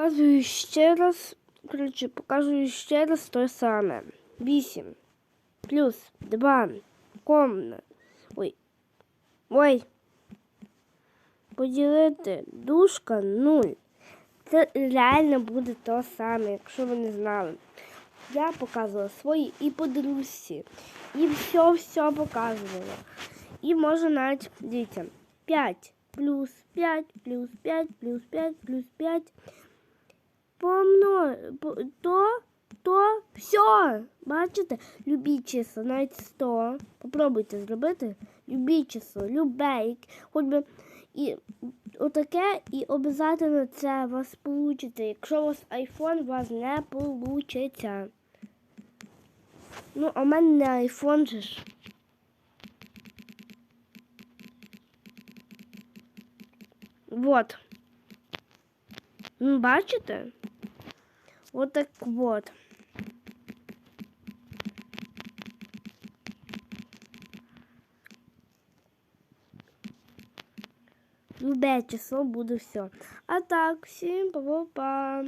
Показую ще раз. Коротше, показую ще раз те саме. 8 плюс 2 комна. Ой. Ой. Поділити дужка 0. Це реально буде то саме, якщо ви не знали. Я показувала свої і подружці. І все-все показувала. І може навіть, дивіться, 5 плюс 5 плюс 5 плюс 5 плюс 5 помно, по- то, то, все. Бачите? Любі числа, навіть 100. Попробуйте зробити. Любі число, любе, хоч би і отаке, і обов'язково це у вас вийде. Якщо у вас айфон, у вас не вийде. Ну, а в мене не айфон же ж. Вот. Бачите? Вот так вот. Любе число буде все. А так, всім па-па-па.